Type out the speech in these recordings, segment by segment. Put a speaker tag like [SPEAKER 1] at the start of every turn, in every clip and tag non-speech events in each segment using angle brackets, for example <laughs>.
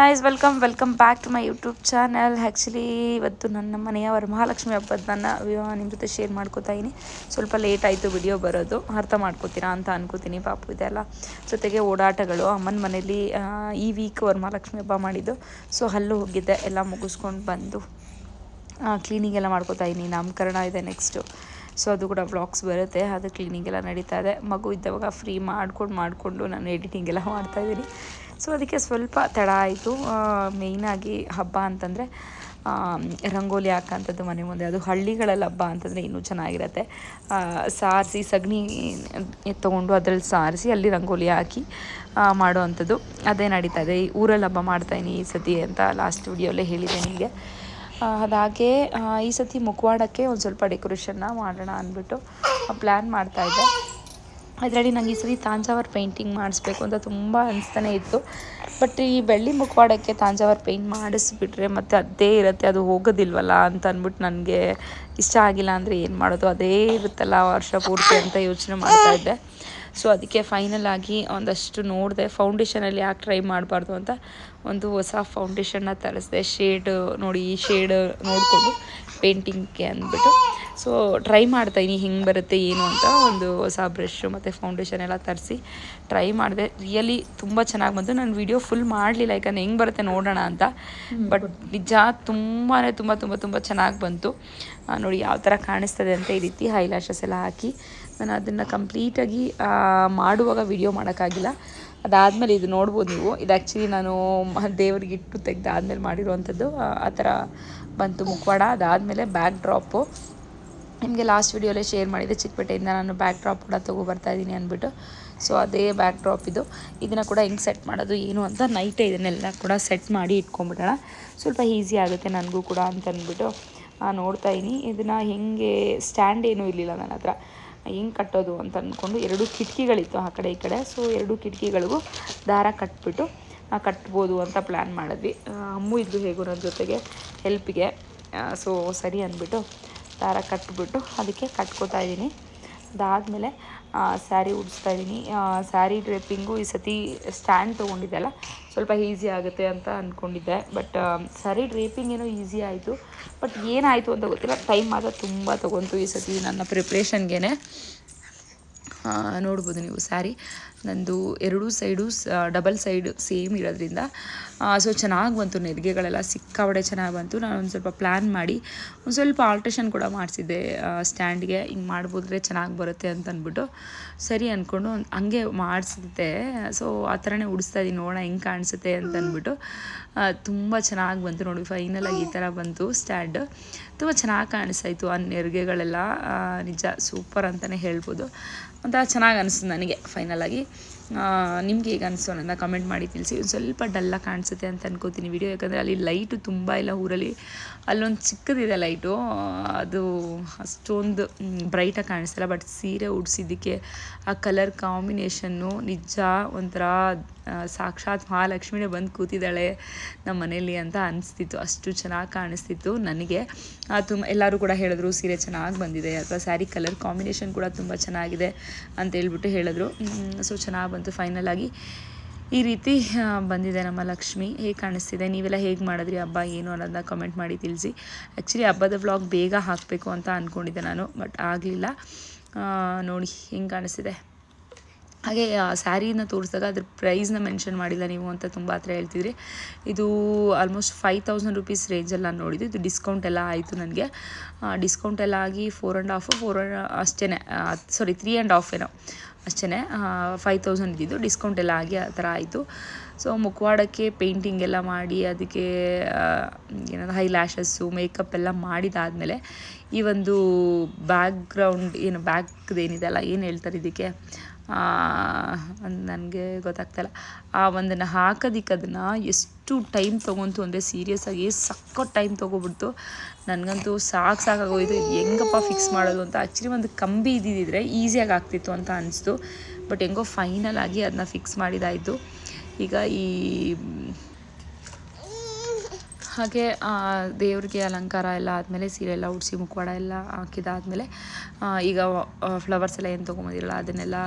[SPEAKER 1] Guys welcome welcome back to my YouTube channel actually ಇವತ್ತು ನನ್ನ ಮನೆಯ ವರಮಹಾಲಕ್ಷ್ಮಿ ಹಬ್ಬದ ನನ್ನ ನಿಮ್ಮ ಜೊತೆ ಶೇರ್ ಮಾಡ್ಕೋತಾ ಇದ್ದೀನಿ ಸ್ವಲ್ಪ ಲೇಟ್ ಆಯಿತು ವಿಡಿಯೋ ಬರೋದು. ಅರ್ಥ ಮಾಡ್ಕೋತೀರಾ ಅಂತ ಅನ್ಕೋತೀನಿ. ಪಾಪು ಇದೆಲ್ಲ ಜೊತೆಗೆ ಓಡಾಟಗಳು. ಅಮ್ಮನ ಮನೇಲಿ ಈ ವೀಕ್ ವರಮಹಾಲಕ್ಷ್ಮಿ ಹಬ್ಬ ಮಾಡಿದ್ದು. ಸೊ ಅಲ್ಲೂ ಹೋಗಿದ್ದೆ. ಎಲ್ಲ ಮುಗಿಸ್ಕೊಂಡು ಬಂದು ಕ್ಲೀನಿಂಗ್ ಎಲ್ಲ ಮಾಡ್ಕೋತಾ ಇದ್ದೀನಿ ನಾಮಕರಣ ಇದೆ ನೆಕ್ಸ್ಟು ಸೊ ಅದು ಕೂಡ ಬ್ಲಾಗ್ಸ್ ಬರುತ್ತೆ. ಅದು ಕ್ಲೀನಿಂಗ್ ಎಲ್ಲ ನಡೀತಾ ಇದೆ. ಮಗು ಇದ್ದವಾಗ ಫ್ರೀ ಮಾಡ್ಕೊಂಡು, ಮಾಡಿಕೊಂಡು ನಾನು ಎಡಿಟಿಂಗ್ ಎಲ್ಲ ಮಾಡ್ತಾಯಿದ್ದೀನಿ ಸೊ ಅದಕ್ಕೆ ಸ್ವಲ್ಪ ತಡ ಆಯಿತು. ಮೇಯ್ನಾಗಿ ಹಬ್ಬ ಅಂತಂದರೆ ರಂಗೋಲಿ ಹಾಕೋಂಥದ್ದು ಮನೆ ಮುಂದೆ. ಅದು ಹಳ್ಳಿಗಳಲ್ಲಿ ಹಬ್ಬ ಅಂತಂದರೆ ಇನ್ನೂ ಚೆನ್ನಾಗಿರುತ್ತೆ. ಸಾರಿಸಿ, ಸಗಣಿ ತೊಗೊಂಡು ಅದರಲ್ಲಿ ಸಾರಿಸಿ ಅಲ್ಲಿ ರಂಗೋಲಿ ಹಾಕಿ ಮಾಡುವಂಥದ್ದು. ಅದೇ ನಡೀತಾ ಇದೆ. ಈ ಊರಲ್ಲಿ ಹಬ್ಬ ಮಾಡ್ತಾಯಿನಿ ಈ ಸತಿ ಅಂತ ಲಾಸ್ಟ್ ವಿಡಿಯೋಲ್ಲೇ ಹೇಳಿದೆ ನಿಮಗೆ. ಅದಾಗೆ ಈ ಸತಿ ಮುಖವಾಡಕ್ಕೆ ಒಂದು ಸ್ವಲ್ಪ ಡೆಕೋರೇಷನ್ನ ಮಾಡೋಣ ಅಂದ್ಬಿಟ್ಟು ಪ್ಲ್ಯಾನ್ ಮಾಡ್ತಾಯಿದ್ದೆ ಅದರಲ್ಲಿ ನಂಗೆ ಈ ಸರಿ ತಾಂಜಾವರ್ ಪೇಂಟಿಂಗ್ ಮಾಡಿಸ್ಬೇಕು ಅಂತ ತುಂಬ ಅನಿಸ್ತಾನೆ ಇತ್ತು. ಬಟ್ ಈ ಬೆಳ್ಳಿ ಮುಖವಾಡಕ್ಕೆ ತಾಂಜಾವರ್ ಪೇಂಟ್ ಮಾಡಿಸ್ಬಿಟ್ರೆ ಮತ್ತು ಅದೇ ಇರುತ್ತೆ, ಅದು ಹೋಗೋದಿಲ್ವಲ್ಲ ಅಂತ ಅಂದ್ಬಿಟ್ಟು ನನಗೆ ಇಷ್ಟ ಆಗಿಲ್ಲ ಅಂದರೆ ಏನು ಮಾಡೋದು? ಅದೇ ಇರುತ್ತಲ್ಲ ವರ್ಷ ಪೂರ್ತಿ ಅಂತ ಯೋಚನೆ ಮಾಡ್ತಾ ಇದ್ದೆ. ಸೊ ಅದಕ್ಕೆ ಫೈನಲ್ ಆಗಿ ಒಂದಷ್ಟು ನೋಡಿದೆ ಫೌಂಡೇಶನಲ್ಲಿ ಯಾಕೆ ಟ್ರೈ ಮಾಡಬಾರ್ದು ಅಂತ ಒಂದು ಹೊಸ ಫೌಂಡೇಶನ್ನ ತರಿಸಿದೆ ಶೇಡ್ ನೋಡಿ, ಈ ಶೇಡ್ ನೋಡಿಕೊಂಡು ಪೇಂಟಿಂಗ್ಗೆ ಅಂದ್ಬಿಟ್ಟು. ಸೊ ಟ್ರೈ ಮಾಡ್ತಾಯಿನಿ ಹಿಂಗೆ ಬರುತ್ತೆ ಏನು ಅಂತ ಒಂದು ಹೊಸ ಬ್ರಷ್ ಮತ್ತು ಫೌಂಡೇಶನ್ ಎಲ್ಲ ತರಿಸಿ. ಟ್ರೈ ಮಾಡಿದೆ. ರಿಯಲಿ ತುಂಬ ಚೆನ್ನಾಗಿ ಬಂತು. ನಾನು ವಿಡಿಯೋ ಫುಲ್ ಮಾಡಲಿಲ್ಲ. ಯಾಕಂದ್ರೆ ಹೆಂಗೆ ಬರುತ್ತೆ ನೋಡೋಣ ಅಂತ. ಬಟ್ ನಿಜ ತುಂಬಾ ತುಂಬ ತುಂಬ ತುಂಬ ಚೆನ್ನಾಗಿ ಬಂತು. ನೋಡಿ ಯಾವ ಥರ ಕಾಣಿಸ್ತದೆ ಅಂತ ಈ ರೀತಿ ಹೈಲಾಶಸ್ ಎಲ್ಲ ಹಾಕಿ. ನಾನು ಅದನ್ನು ಕಂಪ್ಲೀಟಾಗಿ ಮಾಡುವಾಗ ವಿಡಿಯೋ ಮಾಡೋಕ್ಕಾಗಿಲ್ಲ. ಅದಾದಮೇಲೆ ಇದು ನೋಡ್ಬೋದು ನೀವು. ಇದು ಆ್ಯಕ್ಚುಲಿ ನಾನು ದೇವರಿಗೆ ಇಟ್ಟು ತೆಗ್ದಾದ್ಮೇಲೆ ಮಾಡಿರುವಂಥದ್ದು ಆ ಆ ಥರ ಬಂತು ಮುಖವಾಡ. ಅದಾದಮೇಲೆ ಬ್ಯಾಕ್ ಡ್ರಾಪು ನಿಮಗೆ ಲಾಸ್ಟ್ ವೀಡಿಯೋಲೇ ಶೇರ್ ಮಾಡಿದ್ದೆ ಚಿಕ್ಕಪೇಟೆಯಿಂದ ನಾನು ಬ್ಯಾಕ್ ಡ್ರಾಪ್ ಕೂಡ ತೊಗೊಬರ್ತಾ ಇದ್ದೀನಿ ಅಂದ್ಬಿಟ್ಟು. ಸೊ ಅದೇ ಬ್ಯಾಕ್ ಡ್ರಾಪ್ ಇದು. ಇದನ್ನು ಕೂಡ ಹೆಂಗೆ ಸೆಟ್ ಮಾಡೋದು ಏನು ಅಂತ ನೈಟೇ ಇದನ್ನೆಲ್ಲ ಕೂಡ ಸೆಟ್ ಮಾಡಿ ಇಟ್ಕೊಂಬಿಡೋಣ ಸ್ವಲ್ಪ ಈಸಿ ಆಗುತ್ತೆ ನನಗೂ ಕೂಡ ಅಂತ ಅಂದ್ಬಿಟ್ಟು ಆ, ನೋಡ್ತಾ ಇದ್ದೀನಿ ಇದನ್ನು ಹೆಂಗೆ ಸ್ಟ್ಯಾಂಡ್ ಏನೂ ಇರಲಿಲ್ಲ ನನ್ನ ಹತ್ರ. ಹೆಂಗೆ ಕಟ್ಟೋದು ಅಂತ ಅಂದ್ಕೊಂಡು ಎರಡು ಕಿಟಕಿಗಳಿತ್ತು ಆ ಕಡೆ ಈ ಕಡೆ. ಸೊ ಎರಡು ಕಿಟಕಿಗಳಿಗೂ ದಾರ ಕಟ್ಬಿಟ್ಟು ಕಟ್ಬೋದು ಅಂತ ಪ್ಲ್ಯಾನ್ ಮಾಡಿದ್ವಿ. ಅಮ್ಮು ಇದ್ದು ಹೇಗೂ ನನ್ನ ಜೊತೆಗೆ ಹೆಲ್ಪಿಗೆ ಸೊ ಸರಿ ಅಂದ್ಬಿಟ್ಟು ದಾರ ಕಟ್ಬಿಟ್ಟು ಅದಕ್ಕೆ ಕಟ್ಕೋತಾ ಇದ್ದೀನಿ. ಅದಾದಮೇಲೆ ಸ್ಯಾರಿ ಉಡಿಸ್ತಾ ಇದ್ದೀನಿ. ಸ್ಯಾರಿ ಡ್ರೇಪಿಂಗು ಈ ಸತಿ ಸ್ಟ್ಯಾಂಡ್ ತೊಗೊಂಡಿದ್ದೆಲ್ಲ ಸ್ವಲ್ಪ ಈಸಿ ಆಗುತ್ತೆ ಅಂತ ಅಂದ್ಕೊಂಡಿದ್ದೆ ಬಟ್ ಸ್ಯಾರಿ ಡ್ರೇಪಿಂಗ್ ಏನೋ ಈಸಿ ಆಯಿತು. ಬಟ್ ಏನಾಯಿತು ಅಂತ ಗೊತ್ತಿಲ್ಲ. ಟೈಮ್ ಮಾತ್ರ ತುಂಬ ತೊಗೊಂತು ಈ ಸತಿ ನನ್ನ ಪ್ರಿಪ್ರೇಷನ್ಗೆ ನೋಡ್ಬೋದು ನೀವು ಸ್ಯಾರಿ. ನಂದು ಎರಡೂ ಸೈಡು ಡಬಲ್ ಸೈಡ್ ಸೇಮ್ ಇರೋದ್ರಿಂದ ಸೊ ಚೆನ್ನಾಗಿ ಬಂತು, ನೆರಿಗೆಗಳೆಲ್ಲ ಸಿಕ್ಕಾಬಡೆ ಚೆನ್ನಾಗಿ ಬಂತು. ನಾನು ಒಂದು ಸ್ವಲ್ಪ ಪ್ಲ್ಯಾನ್ ಮಾಡಿ, ಒಂದು ಸ್ವಲ್ಪ ಆಲ್ಟ್ರೇಷನ್ ಕೂಡ ಮಾಡಿಸಿದ್ದೆ ಸ್ಟ್ಯಾಂಡ್ಗೆ. ಹಿಂಗೆ ಮಾಡ್ಬೋದ್ರೆ ಚೆನ್ನಾಗಿ ಬರುತ್ತೆ ಅಂತ ಅಂದ್ಬಿಟ್ಟು ಸರಿ ಅಂದ್ಕೊಂಡು ಹಂಗೆ ಮಾಡಿಸಿದ್ದೆ. ಸೊ ಆ ಥರನೇ ಉಡಿಸ್ತಾ ಇದ್ದೀನಿ ನೋಡೋಣ ಹೆಂಗೆ ಕಾಣಿಸುತ್ತೆ ಅಂತ ಅಂದ್ಬಿಟ್ಟು ತುಂಬ ಚೆನ್ನಾಗಿ ಬಂತು ನೋಡಿ ಫೈನಲಾಗಿ ಈ ಥರ ಬಂತು ಸ್ಟ್ಯಾಂಡ್. ತುಂಬ ಚೆನ್ನಾಗಿ ಕಾಣಿಸ್ತಾಯಿತ್ತು ಆ ನೆರಿಗೆಗಳೆಲ್ಲ. ನಿಜ ಸೂಪರ್ ಅಂತಲೇ ಹೇಳ್ಬೋದು. ಒಂಥರ ಚೆನ್ನಾಗಿ ಅನಿಸ್ತು ನನಗೆ ಫೈನಲಾಗಿ ನಿಮ್ಗೆ ಹೇಗೆ ಅನಿಸೋ, ನನ್ನ ಕಮೆಂಟ್ ಮಾಡಿ ತಿಳಿಸಿ. ಒಂದು ಸ್ವಲ್ಪ ಡಲ್ಲಾಗಿ ಕಾಣಿಸುತ್ತೆ ಅಂತ ಅನ್ಕೋತೀನಿ ವಿಡಿಯೋ ಯಾಕಂದರೆ ಅಲ್ಲಿ ಲೈಟು ತುಂಬ ಇಲ್ಲ ಊರಲ್ಲಿ. ಅಲ್ಲೊಂದು ಚಿಕ್ಕದಿದೆ ಲೈಟು ಅದು ಅಷ್ಟೊಂದು ಬ್ರೈಟಾಗಿ ಕಾಣಿಸ್ತಿಲ್ಲ ಬಟ್ ಸೀರೆ ಉಡ್ಸಿದ್ದಕ್ಕೆ ಆ ಕಲರ್ ಕಾಂಬಿನೇಷನ್ನು ನಿಜ ಒಂಥರ ಸಾಕ್ಷಾತ್ ಮಹಾಲಕ್ಷ್ಮಿನೇ ಬಂದು ಕೂತಿದ್ದಾಳೆ ನಮ್ಮ ಮನೇಲಿ ಅಂತ ಅನಿಸ್ತಿತ್ತು. ಅಷ್ಟು ಚೆನ್ನಾಗಿ ಕಾಣಿಸ್ತಿತ್ತು ನನಗೆ. ತುಂಬ ಎಲ್ಲರೂ ಕೂಡ ಹೇಳಿದ್ರು ಸೀರೆ ಚೆನ್ನಾಗಿ ಬಂದಿದೆ, ಅಥವಾ ಸ್ಯಾರಿ ಕಲರ್ ಕಾಂಬಿನೇಷನ್ ಕೂಡ ತುಂಬ ಚೆನ್ನಾಗಿದೆ ಅಂತ ಹೇಳ್ಬಿಟ್ಟು ಹೇಳಿದ್ರು. ಸೊ ಚೆನ್ನಾಗಿ ಬಂತು ಫೈನಲ್ ಆಗಿ. ಈ ರೀತಿ ಬಂದಿದೆ ನಮ್ಮ ಲಕ್ಷ್ಮಿ. ಹೇಗೆ ಕಾಣಿಸ್ತಿದೆ? ನೀವೆಲ್ಲ ಹೇಗೆ ಮಾಡಿದ್ರಿ ಹಬ್ಬ? ಏನು ಅನ್ನೋದನ್ನ ಕಮೆಂಟ್ ಮಾಡಿ ತಿಳಿಸಿ. ಆ್ಯಕ್ಚುಲಿ ಹಬ್ಬದ ವ್ಲಾಗ್ ಬೇಗ ಹಾಕಬೇಕು ಅಂತ ಅಂದ್ಕೊಂಡಿದ್ದೆ ನಾನು ಬಟ್ ಆಗಲಿಲ್ಲ. ನೋಡಿ ಹೆಂಗೆ ಕಾಣಿಸ್ತಿದೆ. ಹಾಗೆ ಸ್ಯಾರಿನ ತೋರಿಸಿದಾಗ ಅದ್ರ ಪ್ರೈಸ್ನ ಮೆನ್ಷನ್ ಮಾಡಿಲ್ಲ ನೀವು ಅಂತ ತುಂಬ ಹತ್ರ ಹೇಳ್ತಿದ್ರಿ. ಇದು ಆಲ್ಮೋಸ್ಟ್ ಫೈವ್ ತೌಸಂಡ್ ರುಪೀಸ್ ರೇಂಜಲ್ಲಿ ನಾನು ನೋಡಿದ್ದು. ಇದು ಡಿಸ್ಕೌಂಟ್ ಎಲ್ಲ ಆಯಿತು ನನಗೆ. ಡಿಸ್ಕೌಂಟ್ ಎಲ್ಲ ಆಗಿ ಫೋರ್ ಆ್ಯಂಡ್ ಹಾಫು ಫೋರ್ ಅಷ್ಟೇ ಸಾರಿ ತ್ರೀ ಆ್ಯಂಡ್ ಹಾಫ್ ಏನೋ. ಅಷ್ಟೇ ಫೈವ್ ತೌಸಂಡ್ ಇದ್ದಿದ್ದು. ಡಿಸ್ಕೌಂಟ್ ಎಲ್ಲ ಆಗಿ ಆ ಥರ ಆಯಿತು. ಸೊ ಮುಖವಾಡಕ್ಕೆ ಪೇಂಟಿಂಗ್ ಎಲ್ಲ ಮಾಡಿ, ಅದಕ್ಕೆ ಏನದು ಹೈ ಲ್ಯಾಶಸ್ಸು ಮೇಕಪ್ ಎಲ್ಲ ಮಾಡಿದಾದಮೇಲೆ ಈ ಒಂದು ಬ್ಯಾಕ್ಗ್ರೌಂಡ್ ಏನು ಬ್ಯಾಕ್ದೇನಿದೆ ಅಲ್ಲ, ಏನು ಹೇಳ್ತಾರೆ ಇದಕ್ಕೆ? ನನಗೆ ಗೊತ್ತಾಗ್ತಾಯಿಲ್ಲ ಆ ಒಂದನ್ನು ಹಾಕೋದಿಕ್ಕೆ ಅದನ್ನು ಎಷ್ಟು ಟೈಮ್ ತೊಗೊಂತು ಅಂದರೆ ಸೀರಿಯಸ್ ಆಗಿ ಟೈಮ್ ತೊಗೊಬಿಡ್ತು. ನನಗಂತೂ ಸಾಕು ಸಾಕಾಗೋಯ್ತು ಇದು ಹೆಂಗಪ್ಪ ಫಿಕ್ಸ್ ಮಾಡೋದು ಅಂತ. ಆ್ಯಕ್ಚುಲಿ ಒಂದು ಕಂಬಿ ಇದ್ದಿದ್ದರೆ ಈಸಿಯಾಗಿ ಆಗ್ತಿತ್ತು ಅಂತ ಅನಿಸ್ತು. ಬಟ್ ಹೆಂಗೋ ಫೈನಲ್ ಆಗಿ ಅದನ್ನ ಫಿಕ್ಸ್ ಮಾಡಿದಾಯಿತು. ಈಗ ಈ ಹಾಗೆ ದೇವ್ರಿಗೆ ಅಲಂಕಾರ ಎಲ್ಲ ಆದಮೇಲೆ ಸೀರೆ ಎಲ್ಲ ಉಡಿಸಿ ಮುಖವಾಡ ಎಲ್ಲ ಹಾಕಿದಾದ್ಮೇಲೆ ಈಗ ಫ್ಲವರ್ಸ್ ಎಲ್ಲ ಏನು ತೊಗೊಂಬಂದಿರಲ್ಲ ಅದನ್ನೆಲ್ಲ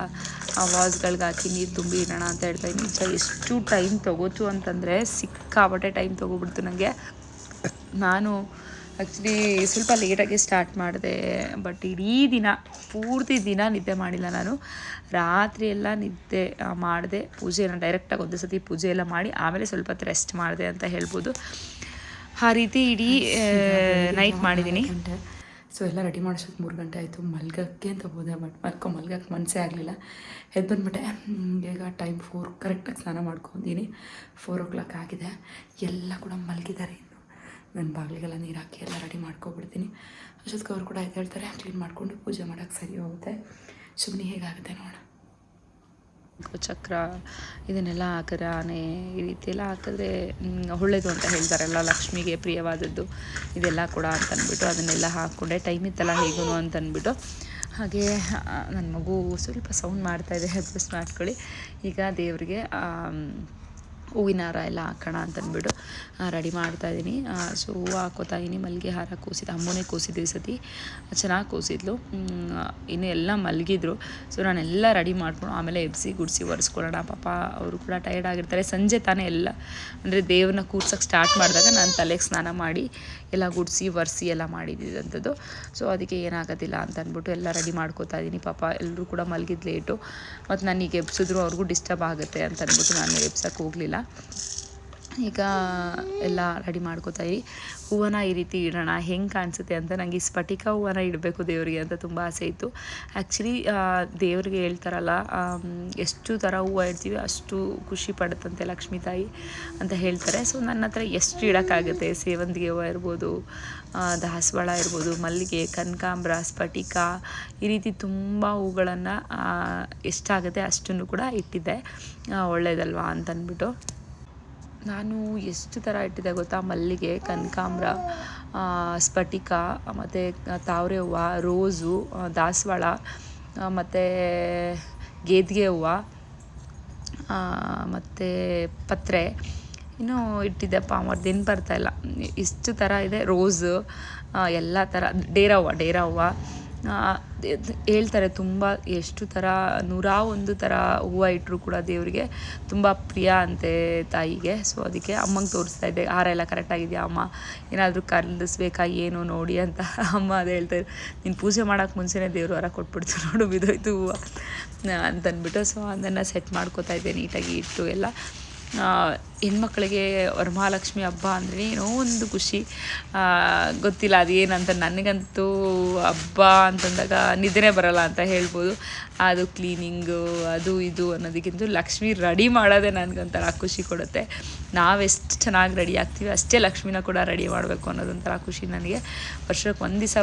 [SPEAKER 1] ಆ ವಾಸ್ಗಳಿಗೆ ಹಾಕಿ ನೀರು ತುಂಬಿ ಇಡೋಣ ಅಂತ ಹೇಳ್ತಾ ಇದ್ದೀನಿ. ಸೊ ಎಷ್ಟು ಟೈಮ್ ತೊಗೋತು ಅಂತಂದರೆ ಸಿಕ್ಕಾಬಟ್ಟೆ ಟೈಮ್ ತೊಗೊಬಿಡ್ತು ನನಗೆ ನಾನು ಆ್ಯಕ್ಚುಲಿ ಸ್ವಲ್ಪ ಲೇಟಾಗಿ ಸ್ಟಾರ್ಟ್ ಮಾಡಿದೆ ಬಟ್ ಇಡೀ ದಿನ ಪೂರ್ತಿ ದಿನ ನಿದ್ದೆ ಮಾಡಿಲ್ಲ ನಾನು. ರಾತ್ರಿ ಎಲ್ಲ ನಿದ್ದೆ ಮಾಡಿದೆ. ಪೂಜೆನ ಡೈರೆಕ್ಟಾಗಿ ಒಂದು ಸತಿ ಪೂಜೆ ಎಲ್ಲ ಮಾಡಿ ಆಮೇಲೆ ಸ್ವಲ್ಪ ಹೊತ್ತು ರೆಸ್ಟ್ ಮಾಡಿದೆ ಅಂತ ಹೇಳ್ಬೋದು. ಆ ರೀತಿ ಇಡೀ ನೈಟ್ ಮಾಡಿದ್ದೀನಿ
[SPEAKER 2] ಸೊ ಎಲ್ಲ ರೆಡಿ ಮಾಡಿಸೋಕೆ ಮೂರು ಗಂಟೆ ಆಯಿತು. ಮಲ್ಗಕ್ಕೆ ಅಂತ ಹೋದೆ ಬಟ್ ಮಲ್ಕೊ, ಮಲ್ಗಕ್ಕೆ ಮನಸ್ಸೇ ಆಗಲಿಲ್ಲ. ಎದ್ದು ಬಂದ್ಬಿಟ್ಟೆ ಈಗ ಟೈಮ್ ಫೋರ್ ಕರೆಕ್ಟಾಗಿ ಸ್ನಾನ ಮಾಡ್ಕೊಂಡಿದ್ದೀನಿ ಫೋರ್ ಓ ಕ್ಲಾಕ್ ಆಗಿದೆ. ಎಲ್ಲ ಕೂಡ ಮಲಗಿದ್ದಾರೆ ಇನ್ನು. ನನ್ನ ಬಾಗಿಲಿಗೆಲ್ಲ ನೀರು ಹಾಕಿ ಎಲ್ಲ ರೆಡಿ ಮಾಡ್ಕೊಬಿಡ್ತೀನಿ. ಅಷ್ಟೊತ್ತಿಗೆ ಅವ್ರು ಕೂಡ ಹೇಳ್ತಾರೆ ಕ್ಲೀನ್ ಮಾಡಿಕೊಂಡು ಪೂಜೆ ಮಾಡೋಕ್ಕೆ ಸರಿ ಹೋಗುತ್ತೆ. ಸುಮ್ಮನೆ ಹೇಗಾಗುತ್ತೆ ನೋಡೋಣ.
[SPEAKER 1] ಚಕ್ರ ಇದನ್ನೆಲ್ಲ ಹಾಕಿದ್ರೆ ಆನೆ ಈ ರೀತಿ ಎಲ್ಲ ಹಾಕಿದ್ರೆ ಮ್, ಒಳ್ಳೇದು ಅಂತ ಹೇಳ್ತಾರಲ್ಲ ಲಕ್ಷ್ಮಿಗೆ ಪ್ರಿಯವಾದದ್ದು ಇದೆಲ್ಲ ಕೂಡ ಅಂತ ಅಂದ್ಬಿಟ್ಟು ಅದನ್ನೆಲ್ಲ ಹಾಕ್ಕೊಂಡೆ. ಟೈಮ್ ಇತ್ತಲ್ಲ ಹೇಗೂ ಅಂತ ಅಂದ್ಬಿಟ್ಟು. ಹಾಗೆ ನನ್ನ ಮಗು ಸ್ವಲ್ಪ ಸೌಂಡ್ ಮಾಡ್ತಾಯಿದೆ ಅಡ್ಜಸ್ಟ್ ಮಾಡ್ಕೊಳ್ಳಿ. ಈಗ ದೇವರಿಗೆ ಹೂವಿನ ಹಾರ ಎಲ್ಲ ಹಾಕೋಣ ಅಂತ ಅಂದ್ಬಿಟ್ಟು ರೆಡಿ ಮಾಡ್ತಾ ಇದ್ದೀನಿ ಸೊ ಹೂವು ಹಾಕೋತಾ ಇದ್ದೀನಿ ಮಲ್ಲಿಗೆ ಹಾರ ಕೂಸಿದ್ದು ಅಮ್ಮನೇ ಕೂಸಿದ್ದು ಈ ಸತಿ. ಚೆನ್ನಾಗಿ ಕೂಸಿದ್ಲು. ಇನ್ನು ಎಲ್ಲ ಮಲಗಿದ್ರು. ಸೊ ನಾನೆಲ್ಲ ರೆಡಿ ಮಾಡ್ಕೊಂಡು ಆಮೇಲೆ ಎಬ್ಸಿ, ಗುಡಿಸಿ ಒರೆಸ್ಕೊಳ್ಳೋಣ. ಪಾಪ ಅವರು ಕೂಡ ಟಯರ್ಡ್ ಆಗಿರ್ತಾರೆ. ಸಂಜೆ ತಾನೇ ಎಲ್ಲ, ಅಂದರೆ ದೇವ್ರನ್ನ ಕೂರ್ಸೋಕ್ಕೆ ಸ್ಟಾರ್ಟ್ ಮಾಡಿದಾಗ ನಾನು ತಲೆಗೆ ಸ್ನಾನ ಮಾಡಿ ಎಲ್ಲ ಗುಡಿಸಿ ಒರೆಸಿ ಎಲ್ಲ ಮಾಡಿದ್ದಂಥದ್ದು ಸೊ ಅದಕ್ಕೆ ಏನಾಗೋದಿಲ್ಲ ಅಂತ ಅಂದ್ಬಿಟ್ಟು ಎಲ್ಲ ರೆಡಿ ಮಾಡ್ಕೋತಾ ಇದ್ದೀನಿ. ಪಾಪ ಎಲ್ಲರೂ ಕೂಡ ಮಲಗಿದ್ದು ಲೇಟು ಮತ್ತು ನನಗೆ ಎಬ್ಸಿದ್ರು ಅವ್ರಿಗೂ ಡಿಸ್ಟರ್ಬ್ ಆಗುತ್ತೆ ಅಂತ ಅಂದ್ಬಿಟ್ಟು ನಾನು ಎಬ್ಸಕ್ಕೆ ಹೋಗಲಿಲ್ಲ. ಈಗ ಎಲ್ಲ ರೆಡಿ ಮಾಡ್ಕೋತಾ ಇರಿ. ಹೂವನ್ನ ಈ ರೀತಿ ಇಡೋಣ. ಹೆಂಗೆ ಕಾಣಿಸುತ್ತೆ ಅಂತ ನನಗೆ ಈ ಸ್ಫಟಿಕ ಹೂವನ ಇಡಬೇಕು ದೇವರಿಗೆ ಅಂತ ತುಂಬ ಆಸೆ ಇತ್ತು. ಆ್ಯಕ್ಚುಲಿ ದೇವರಿಗೆ ಹೇಳ್ತಾರಲ್ಲ ಎಷ್ಟು ಥರ ಹೂವು ಇಡ್ತೀವಿ ಅಷ್ಟು ಖುಷಿ ಪಡುತ್ತಂತೆ ಲಕ್ಷ್ಮೀ ತಾಯಿ ಅಂತ ಹೇಳ್ತಾರೆ. ಸೊ ನನ್ನ ಹತ್ರ ಎಷ್ಟು ಇಡೋಕ್ಕಾಗುತ್ತೆ? ಸೇವಂತಿಗೆ ಹೂವು ಇರ್ಬೋದು ದಾಸವಾಳ ಇರ್ಬೋದು, ಮಲ್ಲಿಗೆ, ಕನಕಾಂಬ್ರ, ಸ್ಫಟಿಕ, ಈ ರೀತಿ ತುಂಬ ಹೂಗಳನ್ನು ಎಷ್ಟಾಗುತ್ತೆ ಅಷ್ಟನ್ನು ಕೂಡ ಇಟ್ಟಿದ್ದೆ. ಒಳ್ಳೇದಲ್ವಾ ಅಂತ ಅಂದ್ಬಿಟ್ಟು ನಾನು ಎಷ್ಟು ಥರ ಇಟ್ಟಿದ್ದೆ ಗೊತ್ತಾ? ಮಲ್ಲಿಗೆ, ಕನಕಾಂಬ್ರ ಸ್ಫಟಿಕ, ಮತ್ತು ತಾವರೆ ಹೂವು, ರೋಸು ದಾಸವಾಳ ಮತ್ತು, ಗೇದಿಗೆ ಹೂವು ಮತ್ತು, ಪತ್ರೆ. ಇನ್ನೂ ಇಟ್ಟಿದ್ದೆಪ್ಪ ಮರ್ದೇನು ಬರ್ತಾ ಇಲ್ಲ. ಇಷ್ಟು ಥರ ಇದೆ. ರೋಸು ಎಲ್ಲ ಥರ, ಡೇರಾ ಹೂವು ಡೇರಾ ಹೂವು. ಹೇಳ್ತಾರೆ ತುಂಬ ಎಷ್ಟು ಥರ ನೂರ ಒಂದು ಥರ ಹೂವು ಇಟ್ಟರು ಕೂಡ ದೇವರಿಗೆ. ತುಂಬ ಪ್ರಿಯ ಅಂತೆ ತಾಯಿಗೆ. ಸೊ ಅದಕ್ಕೆ ಅಮ್ಮಂಗೆ ತೋರಿಸ್ತಾ ಇದ್ದೆ. ಹಾರ ಎಲ್ಲ ಕರೆಕ್ಟಾಗಿದೆಯಾ ಅಮ್ಮ? ಏನಾದರೂ ಕಲಿಸ್ಬೇಕಾ ಏನು ನೋಡಿ ಅಂತ <laughs> ಅಮ್ಮ ಅದೇ ಹೇಳ್ತಾರೆ ನೀನು ಪೂಜೆ ಮಾಡೋಕ್ಕೆ ಮುಂಚೆನೇ ದೇವ್ರು ಹೊರ ಕೊಟ್ಬಿಡ್ತು ನೋಡು ಬಿದ್ದೋಯ್ತು ಹೂವು. ಅಂತಂದ್ಬಿಟ್ಟು ಸೊ ಅದನ್ನು ಸೆಟ್ ಮಾಡ್ಕೋತಾ ಇದ್ದೆ ನೀಟಾಗಿ ಇಟ್ಟು ಎಲ್ಲ. ಹೆಣ್ಮಕ್ಳಿಗೆ ವರಮಹಾಲಕ್ಷ್ಮಿ ಹಬ್ಬ ಅಂದರೆ ಏನೋ ಒಂದು ಖುಷಿ. ಗೊತ್ತಿಲ್ಲ, ಅದೇನಂತ ನನಗಂತೂ ಹಬ್ಬ ಅಂತಂದಾಗ ನಿದ್ರೆ ಬರಲ್ಲ ಅಂತ ಹೇಳ್ಬೋದು. ಅದು ಕ್ಲೀನಿಂಗು ಅದು ಇದು ಅನ್ನೋದಕ್ಕಿಂತ ಲಕ್ಷ್ಮಿ ರೆಡಿ ಮಾಡೋದೇ ನನಗೊಂಥರ ಖುಷಿ ಕೊಡುತ್ತೆ. ನಾವೆಷ್ಟು ಚೆನ್ನಾಗಿ ರೆಡಿ ಆಗ್ತೀವಿ, ಅಷ್ಟೇ ಲಕ್ಷ್ಮಿನ ಕೂಡ ರೆಡಿ ಮಾಡಬೇಕು ಅನ್ನೋದೊಂಥರ ಖುಷಿ ನನಗೆ. ವರ್ಷಕ್ಕೆ ಒಂದು ದಿವಸ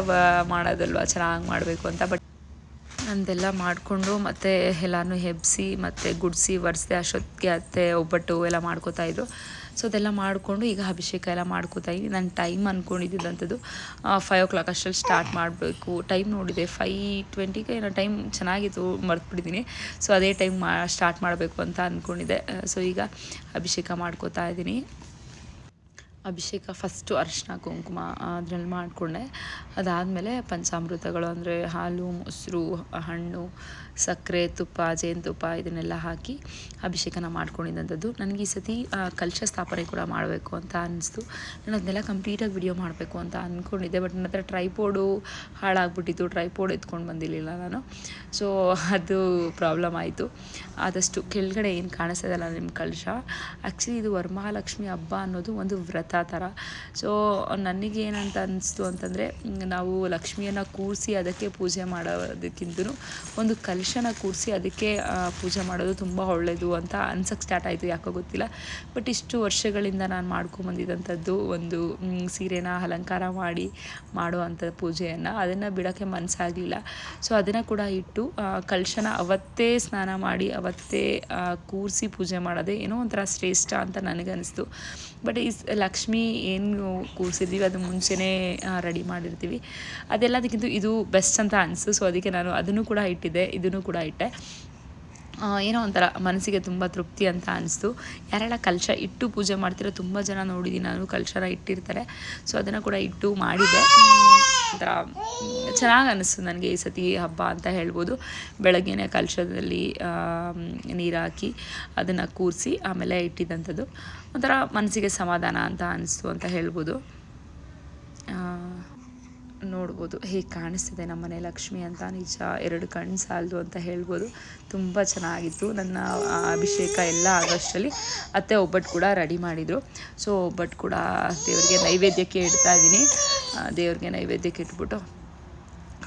[SPEAKER 1] ಮಾಡೋದಲ್ವ, ಚೆನ್ನಾಗಿ ಮಾಡಬೇಕು ಅಂತ. ಬಟ್ ಅಂದೆಲ್ಲ ಮಾಡಿಕೊಂಡು ಮತ್ತೆ ಎಲ್ಲಾನು ಹೆಬ್ಸಿ ಮತ್ತು ಗುಡಿಸಿ, ಒರೆಸ್ದೆ ಅಷ್ಟೊತ್ತಿಗೆ ಅತ್ತೆ, ಒಬ್ಬಟ್ಟು ಎಲ್ಲ ಮಾಡ್ಕೋತಾ ಇದ್ರು. ಸೊ ಅದೆಲ್ಲ ಮಾಡಿಕೊಂಡು ಈಗ ಅಭಿಷೇಕ ಎಲ್ಲ ಮಾಡ್ಕೋತಾ ಇದ್ದೀನಿ ನಾನು ಟೈಮ್ ಅಂದ್ಕೊಂಡಿದ್ದಂಥದ್ದು ಫೈವ್ ಓ ಕ್ಲಾಕ್ ಅಷ್ಟರಲ್ಲಿ ಸ್ಟಾರ್ಟ್ ಮಾಡಬೇಕು. ಟೈಮ್ ನೋಡಿದೆ ಫೈ ಟ್ವೆಂಟಿಗೆ ಏನೋ ಟೈಮ್ ಚೆನ್ನಾಗಿತ್ತು ಮರ್ತ್ಬಿಟ್ಟಿದ್ದೀನಿ ಸೊ ಅದೇ ಟೈಮ್ ಮಾ ಸ್ಟಾರ್ಟ್ ಮಾಡಬೇಕು ಅಂತ ಅಂದ್ಕೊಂಡಿದ್ದೆ ಸೊ ಈಗ ಅಭಿಷೇಕ ಮಾಡ್ಕೋತಾ ಇದ್ದೀನಿ ಅಭಿಷೇಕ ಫಸ್ಟು ಅರಿಶಿನ ಕುಂಕುಮ ಅದ್ರಲ್ಲಿ ಮಾಡಿಕೊಂಡೆ. ಅದಾದಮೇಲೆ ಪಂಚಾಮೃತಗಳು ಅಂದರೆ ಹಾಲು ಮೊಸರು ಹಣ್ಣು ಸಕ್ಕರೆ, ತುಪ್ಪ ಜೇನುತುಪ್ಪ ಇದನ್ನೆಲ್ಲ ಹಾಕಿ ಅಭಿಷೇಕನ ಮಾಡ್ಕೊಂಡಿದ್ದಂಥದ್ದು. ನನಗೆ ಈ ಸತಿ ಕಲಶ ಸ್ಥಾಪನೆ ಕೂಡ ಮಾಡಬೇಕು ಅಂತ ಅನ್ನಿಸ್ತು ನಾನು ಅದನ್ನೆಲ್ಲ ಕಂಪ್ಲೀಟಾಗಿ ವಿಡಿಯೋ ಮಾಡಬೇಕು ಅಂತ ಅಂದ್ಕೊಂಡಿದ್ದೆ ಬಟ್ ನನ್ನ ಹತ್ರ ಟ್ರೈಪೋಡು ಹಾಳಾಗ್ಬಿಟ್ಟಿತ್ತು. ಟ್ರೈಪೋಡ್ ಎತ್ಕೊಂಡು ಬಂದಿರಲಿಲ್ಲ ನಾನು. ಸೊ ಅದು ಪ್ರಾಬ್ಲಮ್ ಆಯಿತು. ಆದಷ್ಟು ಕೆಳಗಡೆ ಏನು ಕಾಣಿಸ್ತದಲ್ಲ ನಿಮ್ಮ ಕಲಶ. ಆ್ಯಕ್ಚುಲಿ ಇದು ವರಮಹಾಲಕ್ಷ್ಮಿ ಹಬ್ಬ ಅನ್ನೋದು ಒಂದು ವ್ರತ ಥರ. ಸೊ ನನಗೆ ಏನಂತ ಅನಿಸ್ತು ಅಂತಂದರೆ ನಾವು ಲಕ್ಷ್ಮಿಯನ್ನು ಕೂರಿಸಿ ಅದಕ್ಕೆ ಪೂಜೆ ಮಾಡೋದಕ್ಕಿಂತ ಒಂದು ಕಲಶನ ಕೂರಿಸಿ ಅದಕ್ಕೆ ಪೂಜೆ ಮಾಡೋದು ತುಂಬ ಒಳ್ಳೆಯದು ಅಂತ ಅನ್ಸಕ್ಕೆ ಸ್ಟಾರ್ಟ್ ಆಯಿತು, ಯಾಕೋ ಗೊತ್ತಿಲ್ಲ. ಬಟ್ ಇಷ್ಟು ವರ್ಷಗಳಿಂದ ನಾನು ಮಾಡ್ಕೊಂಬಂದಿದ್ದಂಥದ್ದು ಒಂದು ಸೀರೆನ ಅಲಂಕಾರ ಮಾಡಿ ಮಾಡೋ ಅಂಥ ಪೂಜೆಯನ್ನು ಅದನ್ನು ಬಿಡೋಕ್ಕೆ ಮನಸ್ಸಾಗಲಿಲ್ಲ ಸೊ ಅದನ್ನು ಕೂಡ ಇಟ್ಟು ಕಲಶನ ಅವತ್ತೇ ಸ್ನಾನ ಮಾಡಿ, ಅವತ್ತೇ ಕೂರಿಸಿ ಪೂಜೆ ಮಾಡೋದೇ ಏನೋ ಒಂಥರ ಶ್ರೇಷ್ಠ ಅಂತ ನನಗನ್ನಿಸ್ತು. ಬಟ್ ಈ ಲಕ್ಷ್ಮಿ ಏನು ಕೂರಿಸಿದ್ದೀವಿ, ಅದು ಮುಂಚೆನೇ ರೆಡಿ ಮಾಡಿರ್ತೀವಿ. ಅದೆಲ್ಲದಕ್ಕಿಂತ ಇದು ಬೆಸ್ಟ್ ಅಂತ ಅನಿಸ್ತು ಸೊ ಅದಕ್ಕೆ ನಾನು ಅದನ್ನು ಕೂಡ ಇಟ್ಟಿದ್ದೆ, ಇದನ್ನು ಕೂಡ ಇಟ್ಟೆ. ಏನೋ ಒಂಥರ ಮನಸ್ಸಿಗೆ ತುಂಬ ತೃಪ್ತಿ ಅಂತ ಅನಿಸ್ತು ಯಾರೆಲ್ಲ ಕಲಶ ಇಟ್ಟು ಪೂಜೆ ಮಾಡ್ತಿರೋ, ತುಂಬ ಜನ ನೋಡಿದ್ದೀನಿ ನಾನು ಕಲಶನ ಇಟ್ಟಿರ್ತಾರೆ. ಸೊ ಅದನ್ನು ಕೂಡ ಇಟ್ಟು ಮಾಡಿದ್ದೆ. ಒಂಥರ ಚೆನ್ನಾಗಿ ಅನ್ನಿಸ್ತು ನನಗೆ ಈ ಸತಿ ಹಬ್ಬ ಅಂತ ಹೇಳ್ಬೋದು. ಬೆಳಗ್ಗೆನೇ ಕಲಶದಲ್ಲಿ ನೀರು ಹಾಕಿ ಅದನ್ನು ಕೂರಿಸಿ ಆಮೇಲೆ ಇಟ್ಟಿದ್ದಂಥದ್ದು ಒಂಥರ ಮನಸ್ಸಿಗೆ ಸಮಾಧಾನ ಅಂತ ಅನಿಸ್ತು ಅಂತ ಹೇಳ್ಬೋದು. ನೋಡ್ಬೋದು, ಹೇಗೆ ಕಾಣಿಸ್ತಿದೆ ನಮ್ಮ ಮನೆ ಲಕ್ಷ್ಮಿ ಅಂತ, ನಿಜ ಎರಡು ಕಣ್ಣು ಸಾಲದು ಅಂತ ಹೇಳ್ಬೋದು. ತುಂಬ ಚೆನ್ನಾಗಿತ್ತು. ನನ್ನ ಅಭಿಷೇಕ ಎಲ್ಲ ಆಗಸ್ಟಲ್ಲಿ ಅತ್ತೆ ಒಬ್ಬಟ್ಟು ಕೂಡ ರೆಡಿ ಮಾಡಿದರು. ಸೊ, ಒಬ್ಬಟ್ಟು ಕೂಡ ದೇವರಿಗೆ ನೈವೇದ್ಯಕ್ಕೆ ಇಡ್ತಾ ಇದ್ದೀನಿ. ದೇವ್ರಿಗೆ ನೈವೇದ್ಯಕ್ಕೆ ಇಟ್ಬಿಟ್ಟು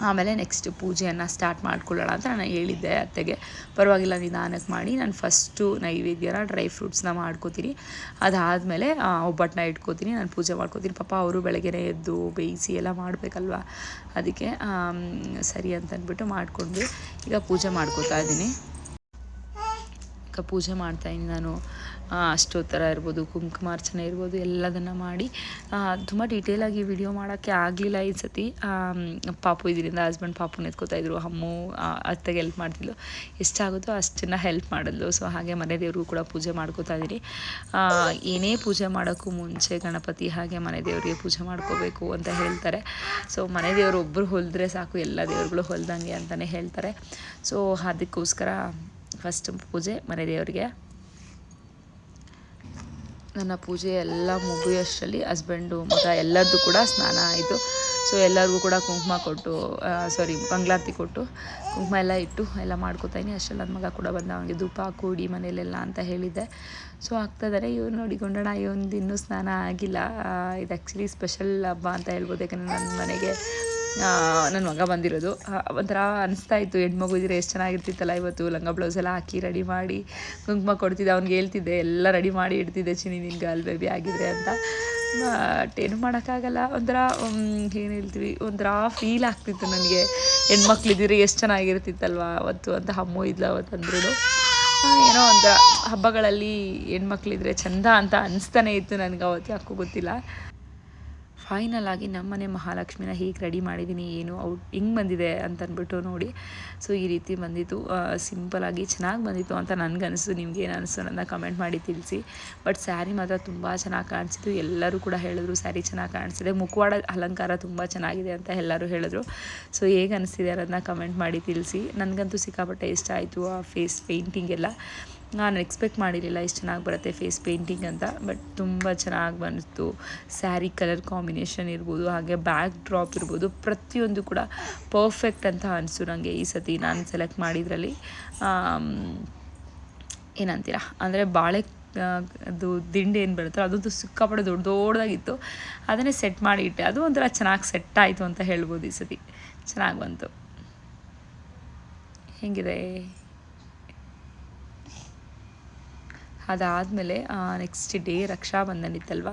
[SPEAKER 1] ಆಮೇಲೆ ನೆಕ್ಸ್ಟ್ ಪೂಜೆಯನ್ನು ಸ್ಟಾರ್ಟ್ ಮಾಡ್ಕೊಳ್ಳೋಣ ಅಂತ ನಾನು ಹೇಳಿದ್ದೆ ಅತ್ತೆಗೆ. ಪರವಾಗಿಲ್ಲ ನಿಧಾನಕ್ಕೆ ಮಾಡಿ, ನಾನು ಫಸ್ಟು ನೈವೇದ್ಯನ ಡ್ರೈ ಫ್ರೂಟ್ಸ್ನ ಮಾಡ್ಕೋತೀನಿ. ಅದಾದಮೇಲೆ ಒಬ್ಬಟ್ಟನ್ನ ಇಟ್ಕೋತೀನಿ, ನಾನು ಪೂಜೆ ಮಾಡ್ಕೋತೀನಿ. ಪಾಪ ಅವರು ಬೆಳಗ್ಗೆ ಎದ್ದು ಬೇಯಿಸಿ ಎಲ್ಲ ಮಾಡಬೇಕಲ್ವ? ಅದಕ್ಕೆ ಸರಿ ಅಂತ ಮಾಡಿಕೊಂಡು ಈಗ ಪೂಜೆ ಮಾಡ್ಕೋತಾ ಇದ್ದೀನಿ. ಈಗ ಪೂಜೆ ಮಾಡ್ತಾಯಿದ್ದೀನಿ ನಾನು. ಅಷ್ಟೋತ್ತರ ಇರ್ಬೋದು ಕುಂಕುಮಾರ್ಚನೆ ಇರ್ಬೋದು, ಎಲ್ಲದನ್ನು ಮಾಡಿ ತುಂಬ ಡೀಟೇಲಾಗಿ ವಿಡಿಯೋ ಮಾಡೋಕ್ಕೆ ಆಗಲಿಲ್ಲ ಈ ಸತಿ. ಪಾಪು ಇದರಿಂದ ಹಸ್ಬೆಂಡ್ ಪಾಪು ಎತ್ಕೋತಾ ಇದ್ರು. ಅಮ್ಮು ಅತ್ತೆಗೆ ಹೆಲ್ಪ್ ಮಾಡ್ತಿದ್ಲು. ಎಷ್ಟಾಗುತ್ತೋ ಅಷ್ಟನ್ನು ಹೆಲ್ಪ್ ಮಾಡಿದ್ಲು. ಸೊ ಹಾಗೆ ಮನೆ ದೇವ್ರಿಗೂ ಕೂಡ ಪೂಜೆ ಮಾಡ್ಕೋತಾ ಇದ್ದೀನಿ. ಏನೇ ಪೂಜೆ ಮಾಡೋಕ್ಕೂ ಮುಂಚೆ ಗಣಪತಿ ಹಾಗೆ ಮನೆ ದೇವರಿಗೆ ಪೂಜೆ ಮಾಡ್ಕೋಬೇಕು ಅಂತ ಹೇಳ್ತಾರೆ. ಸೊ ಮನೆ ದೇವರು ಒಬ್ಬರು ಹೊಲಿದ್ರೆ ಸಾಕು, ಎಲ್ಲ ದೇವರುಗಳು ಹೊಲ್ದಂಗೆ ಅಂತಲೇ ಹೇಳ್ತಾರೆ. ಸೊ ಅದಕ್ಕೋಸ್ಕರ ಫಸ್ಟ್ ಪೂಜೆ ಮನೆ ದೇವರಿಗೆ. ನನ್ನ ಪೂಜೆ ಎಲ್ಲ ಮುಗಿಯೋಷ್ಟರಲ್ಲಿ ಹಸ್ಬೆಂಡು, ಮಗ ಎಲ್ಲರದ್ದು ಕೂಡ ಸ್ನಾನ ಆಯಿತು. ಸೊ ಎಲ್ಲರಿಗೂ ಕೂಡ ಕುಂಕುಮ ಕೊಟ್ಟು ಸಾರಿ ಮಂಗಳಾರತಿ ಕೊಟ್ಟು ಕುಂಕುಮ ಎಲ್ಲ ಇಟ್ಟು ಎಲ್ಲ ಮಾಡ್ಕೊತಾಯಿನಿ ಅಷ್ಟರಲ್ಲಿ ನನ್ನ ಮಗ ಕೂಡ ಬಂದ ಅವನಿಗೆ ಧೂಪ ಕೂಡಿ ಮನೇಲೆಲ್ಲ ಅಂತ ಹೇಳಿದ್ದೆ. ಸೊ ಆಗ್ತಾಯಿದ್ದಾರೆ ಇವ್ರು ನೋಡಿ ಗೊಂಡಣ ಇವೊಂದು ಇನ್ನೂ ಸ್ನಾನ ಆಗಿಲ್ಲ. ಇದು ಆ್ಯಕ್ಚುಲಿ ಸ್ಪೆಷಲ್ ಹಬ್ಬ ಅಂತ ಹೇಳ್ಬೋದು. ಯಾಕಂದರೆ ನನ್ನ ಮನೆಗೆ ನನ್ನ ಮಗ ಬಂದಿರೋದು. ಒಂಥರ ಅನಿಸ್ತಾ ಇತ್ತು, ಹೆಣ್ಮಗು ಇದ್ರೆ ಎಷ್ಟು ಚೆನ್ನಾಗಿರ್ತಿತ್ತಲ್ಲ ಇವತ್ತು, ಲಂಗ ಬ್ಲೌಸ್ ಎಲ್ಲ ಹಾಕಿ ರೆಡಿ ಮಾಡಿ, ಕುಂಕುಮ ಕೊಡ್ತಿದ್ದೆ, ಅವ್ನಿಗೆ ಹೇಳ್ತಿದ್ದೆ, ಎಲ್ಲ ರೆಡಿ ಮಾಡಿ ಇಡ್ತಿದ್ದೆ ಚಿನಿ ನಿನ್ ಗರ್ಲ್ ಬೇಬಿ ಆಗಿದ್ರೆ ಅಂತ. ಬಟ್ ಏನು ಮಾಡೋಕ್ಕಾಗಲ್ಲ, ಒಂಥರ ಏನು ಹೇಳ್ತೀವಿ, ಒಂಥರ ಫೀಲ್ ಆಗ್ತಿತ್ತು ನನಗೆ. ಹೆಣ್ಮಕ್ಳಿದ್ದೀರಿ ಎಷ್ಟು ಚೆನ್ನಾಗಿರ್ತಿತ್ತಲ್ವ, ಅವತ್ತು ಅಂತ ಅಮ್ಮು ಇದ್ಲ ಅವತ್ತು ಅಂದ್ರೂ ಏನೋ ಒಂಥರ ಹಬ್ಬಗಳಲ್ಲಿ ಹೆಣ್ಮಕ್ಳಿದ್ರೆ ಚಂದ ಅಂತ ಅನಿಸ್ತಾನೆ ಇತ್ತು ನನಗೆ ಅವತ್ತು, ಯಾಕೂ ಗೊತ್ತಿಲ್ಲ. ಫೈನಲ್ ಆಗಿ ನಮ್ಮನೆ ಮಹಾಲಕ್ಷ್ಮಿನ ಹೇಗೆ ರೆಡಿ ಮಾಡಿದ್ದೀನಿ ಏನು ಔಟ್ ಹಿಂಗೆ ಬಂದಿದೆ ಅಂತ ಅಂದ್ಬಿಟ್ಟು ನೋಡಿ. ಸೊ ಈ ರೀತಿ ಬಂದಿತ್ತು. ಸಿಂಪಲಾಗಿ ಚೆನ್ನಾಗಿ ಬಂದಿತ್ತು ಅಂತ ನನಗೆ ಅನಿಸ್ತು ನಿಮ್ಗೆ ಏನು ಅನಿಸ್ತು ನನ್ನ ಕಮೆಂಟ್ ಮಾಡಿ ತಿಳಿಸಿ. ಬಟ್ ಸ್ಯಾರಿ ಮಾತ್ರ ತುಂಬ ಚೆನ್ನಾಗಿ ಕಾಣಿಸಿತು ಎಲ್ಲರೂ ಕೂಡ ಹೇಳಿದ್ರು ಸ್ಯಾರಿ ಚೆನ್ನಾಗಿ ಕಾಣಿಸಿದೆ. ಮುಖವಾಡ ಅಲಂಕಾರ ತುಂಬ ಚೆನ್ನಾಗಿದೆ ಅಂತ ಎಲ್ಲರೂ ಹೇಳಿದ್ರು. ಸೊ ಹೇಗೆ ಅನಿಸ್ತಿದೆ ಅನ್ನೋದನ್ನ ಕಮೆಂಟ್ ಮಾಡಿ ತಿಳಿಸಿ. ನನಗಂತೂ ಸಿಕ್ಕಾಪಟ್ಟೆ ಇಷ್ಟ ಆಯಿತು ಆ ಫೇಸ್ ಪೇಂಟಿಂಗ್ ಎಲ್ಲ. ನಾನು ಎಕ್ಸ್ಪೆಕ್ಟ್ ಮಾಡಿರಲಿಲ್ಲ ಇಷ್ಟು ಚೆನ್ನಾಗಿ ಬರುತ್ತೆ ಫೇಸ್ ಪೇಂಟಿಂಗ್ ಅಂತ ಬಟ್ ತುಂಬ ಚೆನ್ನಾಗಿ ಬಂತು ಸ್ಯಾರಿ ಕಲರ್ ಕಾಂಬಿನೇಷನ್ ಇರ್ಬೋದು, ಹಾಗೆ ಬ್ಯಾಕ್ ಡ್ರಾಪ್ ಇರ್ಬೋದು, ಪ್ರತಿಯೊಂದು ಕೂಡ ಪರ್ಫೆಕ್ಟ್ ಅಂತ ಅನಿಸು ನನಗೆ ಈ ಸತಿ ನಾನು ಸೆಲೆಕ್ಟ್ ಮಾಡಿದ್ರಲ್ಲಿ. ಏನಂತೀರ? ಅಂದರೆ ಬಾಳೆ ಅದು ದಿಂಡೆ ಏನು ಬರುತ್ತೋ ಅದಂತೂ ಸಿಕ್ಕಾಪಟ್ಟೆ ದೊಡ್ಡ ದೊಡ್ಡದಾಗಿತ್ತು. ಅದನ್ನೇ ಸೆಟ್ ಮಾಡಿ ಇಟ್ಟೆ ಅದು ಒಂಥರ ಚೆನ್ನಾಗಿ ಸೆಟ್ ಆಯಿತು ಅಂತ ಹೇಳ್ಬೋದು ಈ ಸತಿ. ಚೆನ್ನಾಗಿ ಬಂತು. ಹೇಗಿದೆ? ಅದಾದಮೇಲೆ ನೆಕ್ಸ್ಟ್ ಡೇ ರಕ್ಷಾಬಂಧನ ಇತ್ತಲ್ವ?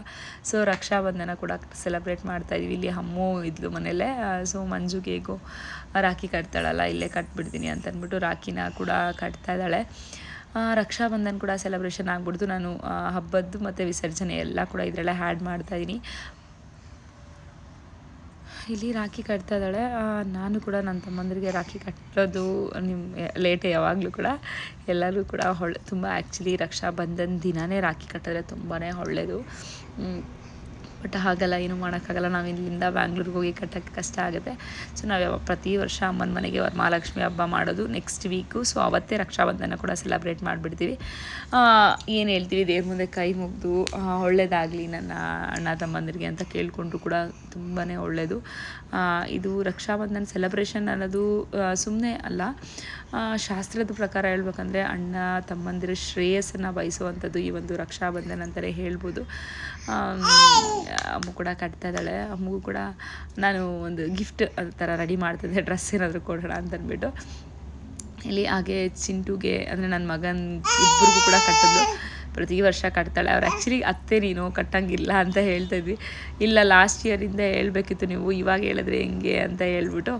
[SPEAKER 1] ಸೊ ರಕ್ಷಾಬಂಧನ ಕೂಡ ಸೆಲೆಬ್ರೇಟ್ ಮಾಡ್ತಾ ಇದೀವಿ. ಇಲ್ಲಿ ಅಮ್ಮು ಇದ್ಲು ಮನೇಲೆ ಸೊ ಮಂಜುಗೆ ಹೇಗೋ ರಾಖಿ ಕಟ್ತಾಳಲ್ಲ, ಇಲ್ಲೇ ಕಟ್ಬಿಡ್ತೀನಿ ಅಂತ ಅಂದ್ಬಿಟ್ಟು ರಾಖಿನ ಕೂಡ ಕಟ್ತಾ ಇದ್ದಾಳೆ. ರಕ್ಷಾಬಂಧನ್ ಕೂಡ ಸೆಲೆಬ್ರೇಷನ್ ಆಗ್ಬಿಡ್ತು. ನಾನು ಹಬ್ಬದ್ದು ಮತ್ತು ವಿಸರ್ಜನೆ ಎಲ್ಲ ಕೂಡ ಇದರಲ್ಲೇ ಹ್ಯಾಡ್ ಮಾಡ್ತಾಯಿದ್ದೀನಿ ಇಲ್ಲಿ ರಾಖಿ ಕಟ್ತಾ ಇದ್ದಾಳೆ. ನಾನು ಕೂಡ ನನ್ನ ತಮ್ಮಂದ್ರಿಗೆ ರಾಖಿ ಕಟ್ಟೋದು ನಿಮ್ಮ ಲೇಟೇ ಯಾವಾಗಲೂ ಕೂಡ ಎಲ್ಲರೂ ಕೂಡ ಹೊಳ್ಳೆ ತುಂಬ ಆ್ಯಕ್ಚುಲಿ ರಕ್ಷಾಬಂಧನ ದಿನಾನೇ ರಾಖಿ ಕಟ್ಟಿದ್ರೆ ತುಂಬಾ ಒಳ್ಳೆಯದು ಬಟ್ ಹಾಗಲ್ಲ, ಏನು ಮಾಡೋಕ್ಕಾಗಲ್ಲ. ನಾವು ಇಲ್ಲಿಂದ ಬ್ಯಾಂಗ್ಳೂರಿಗೆ ಹೋಗಿ ಕಟ್ಟೋಕ್ಕೆ ಕಷ್ಟ ಆಗುತ್ತೆ. ಸೊ ನಾವು ಯಾವ ಪ್ರತಿ ವರ್ಷ ಅಮ್ಮನ ಮನೆಗೆ ವರಮಹಾಲಕ್ಷ್ಮಿ ಹಬ್ಬ ಮಾಡೋದು ನೆಕ್ಸ್ಟ್ ವೀಕು ಸೊ ಅವತ್ತೇ ರಕ್ಷಾಬಂಧನ ಕೂಡ ಸೆಲೆಬ್ರೇಟ್ ಮಾಡಿಬಿಡ್ತೀವಿ. ಏನು ಹೇಳ್ತೀವಿ? ದೇವ್ರ ಮುಂದೆ ಕೈ ಮುಗಿದು ಒಳ್ಳೆಯದಾಗಲಿ ನನ್ನ ಅಣ್ಣ ತಮ್ಮಂದಿರಿಗೆ ಅಂತ ಕೇಳಿಕೊಂಡ್ರು ಕೂಡ ತುಂಬಾ ಒಳ್ಳೆಯದು ಇದು ರಕ್ಷಾಬಂಧನ ಸೆಲೆಬ್ರೇಷನ್ ಅನ್ನೋದು ಸುಮ್ಮನೆ ಅಲ್ಲ. ಶಾಸ್ತ್ರದ ಪ್ರಕಾರ ಹೇಳ್ಬೇಕಂದ್ರೆ ಅಣ್ಣ ತಮ್ಮಂದಿರ ಶ್ರೇಯಸ್ಸನ್ನು ಬಯಸುವಂಥದ್ದು ಈ ಒಂದು ರಕ್ಷಾಬಂಧನ ಅಂತಲೇ ಹೇಳ್ಬೋದು. ಅಮ್ಮು ಕೂಡ ಕಟ್ತಾ ಇದ್ದಾಳೆ. ಅಮ್ಮಗೂ ಕೂಡ ನಾನು ಒಂದು ಗಿಫ್ಟ್ ಥರ ರೆಡಿ ಮಾಡ್ತಿದ್ದೆ. ಡ್ರೆಸ್ ಏನಾದರೂ ಕೊಡೋಣ ಅಂತಂದ್ಬಿಟ್ಟು. ಇಲ್ಲಿ ಹಾಗೆ ಚಿಂಟುಗೆ, ಅಂದರೆ ನನ್ನ ಮಗನ ಇಬ್ಬರಿಗೂ ಕೂಡ ಕಟ್ಟಿದ್ಲು. ಪ್ರತಿ ವರ್ಷ ಕಟ್ತಾಳೆ. ಅವ್ರು ಆ್ಯಕ್ಚುಲಿ ಅತ್ತೆ ನೀನು ಕಟ್ಟಂಗಿಲ್ಲ ಅಂತ ಹೇಳ್ತಾ ಇದ್ವಿ. ಇಲ್ಲ ಲಾಸ್ಟ್ ಇಯರಿಂದ ಹೇಳ್ಬೇಕಿತ್ತು ನೀವು. ಇವಾಗ ಹೇಳಿದ್ರೆ ಹೆಂಗೆ ಅಂತ ಹೇಳ್ಬಿಟ್ಟು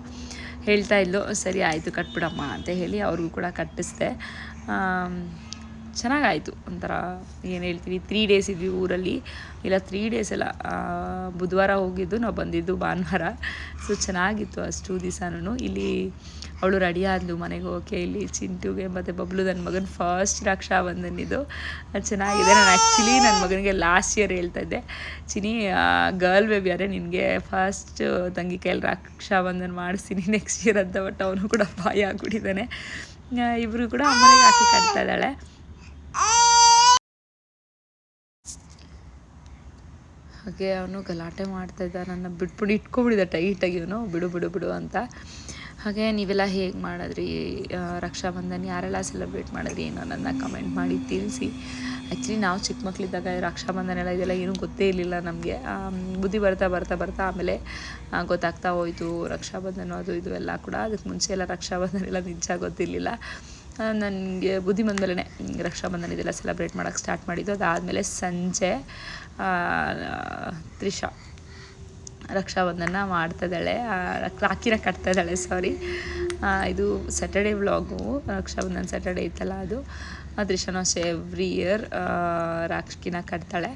[SPEAKER 1] ಹೇಳ್ತಾ ಇದ್ಲು. ಸರಿ, ಆಯಿತು, ಕಟ್ಬಿಡಮ್ಮ ಅಂತ ಹೇಳಿ ಅವ್ರಿಗೂ ಕೂಡ ಕಟ್ಟಿಸ್ದೆ. ಚೆನ್ನಾಗಾಯಿತು ಒಂಥರ ಏನು ಹೇಳ್ತೀವಿ ತ್ರೀ ಡೇಸ್ ಇದ್ವಿ ಊರಲ್ಲಿ. ಇಲ್ಲ ತ್ರೀ ಡೇಸ್ ಎಲ್ಲ ಬುಧವಾರ ಹೋಗಿದ್ದು, ನಾವು ಬಂದಿದ್ದು ಭಾನುವಾರ. ಸೊ ಚೆನ್ನಾಗಿತ್ತು ಅಷ್ಟು ದಿವಸನೂ ಇಲ್ಲಿ ಅವಳು ರೆಡಿ ಆದ್ಲು ಮನೆಗೆ ಹೋಗೋಕೆ ಇಲ್ಲಿ ಚಿಂಟುಗೆ ಮತ್ತು ಬಬ್ಲು ನನ್ನ ಮಗನ ಫಸ್ಟ್ ರಕ್ಷಾ ಇದು ಅದು ಚೆನ್ನಾಗಿದೆ. ನಾನು ಆ್ಯಕ್ಚುಲಿ ನನ್ನ ಮಗನಿಗೆ ಲಾಸ್ಟ್ ಇಯರ್ ಹೇಳ್ತಾ ಇದ್ದೆ. ಚಿನಿ ಗರ್ಲ್ ಬೇಬಿ ಅರೆ ನಿನಗೆ ಫಸ್ಟ್ ತಂಗಿ ಕೈಯಲ್ಲಿ ರಕ್ಷಾಬಂಧನ ಮಾಡಿಸ್ತೀನಿ ನೆಕ್ಸ್ಟ್ ಇಯರ್ ಅಂತ ಬಟ್ ಅವನು ಕೂಡ ಬಾಯಿ ಆಗ್ಬಿಟ್ಟಿದ್ದಾನೆ ಇಬ್ಬರು ಕೂಡ ಅಮ್ಮನಿಗೆ ಹಾಕಿ ಕಟ್ತಾ ಇದ್ದಾಳೆ. ಹಾಗೆ ಅವನು ಗಲಾಟೆ ಮಾಡ್ತಾ ಇದ್ದ ನನ್ನ ಬಿಟ್ಬಿಟ್ಟು ಇಟ್ಕೊಬಿಡಿದ ಟೈಟಾಗಿ ಇವನು ಬಿಡು ಬಿಡು ಬಿಡು ಅಂತ. ಹಾಗೆ ನೀವೆಲ್ಲ ಹೇಗೆ ಮಾಡಿದ್ರಿ? ರಕ್ಷಾ ರಕ್ಷಾಬಂಧನ್ ಯಾರೆಲ್ಲ ಸೆಲೆಬ್ರೇಟ್ ಮಾಡಿದ್ರಿ? ಏನೋ ನನ್ನ ಕಮೆಂಟ್ ಮಾಡಿ ತಿಳಿಸಿ. ಆ್ಯಕ್ಚುಲಿ ನಾವು ಚಿಕ್ಕ ಮಕ್ಕಳಿದ್ದಾಗ ರಕ್ಷಾಬಂಧನ ಎಲ್ಲ ಇದೆಲ್ಲ ಏನೂ ಗೊತ್ತೇ ಇರಲಿಲ್ಲ ನಮಗೆ. ಬುದ್ಧಿ ಬರ್ತಾ ಬರ್ತಾ ಬರ್ತಾ ಆಮೇಲೆ ಗೊತ್ತಾಗ್ತಾ ಹೋಯಿತು ರಕ್ಷಾಬಂಧನ ಅದು, ಇದು ಎಲ್ಲ ಕೂಡ. ಅದಕ್ಕೆ ಮುಂಚೆ ಎಲ್ಲ ರಕ್ಷಾಬಂಧನ ಎಲ್ಲ ನಿಜ ಗೊತ್ತಿರಲಿಲ್ಲ. ನನಗೆ ಬುದ್ಧಿ ಬಂದಮೇಲೆ ರಕ್ಷಾಬಂಧನ ಇದೆಲ್ಲ ಸೆಲೆಬ್ರೇಟ್ ಮಾಡೋಕ್ಕೆ ಸ್ಟಾರ್ಟ್ ಮಾಡಿದ್ದು. ಅದಾದಮೇಲೆ ಸಂಜೆ ತ್ರಿಷಾ ರಕ್ಷಾಬಂಧನ ಮಾಡ್ತಾ ಇದ್ದಾಳೆ. ಆ, ರಾಖಿನ ಕಟ್ತಾ ಇದ್ದಾಳೆ ಸಾರಿ ಇದು ಸ್ಯಾಟರ್ಡೇ ವ್ಲಾಗು ರಕ್ಷಾಬಂಧನ ಸ್ಯಾಟರ್ಡೇ ಇತ್ತಲ್ಲ ಅದು. ತ್ರಿಷಾನು ಅಷ್ಟೇ ಎವ್ರಿ ಇಯರ್ ರಾಖಿನ ಕಟ್ತಾಳೆ.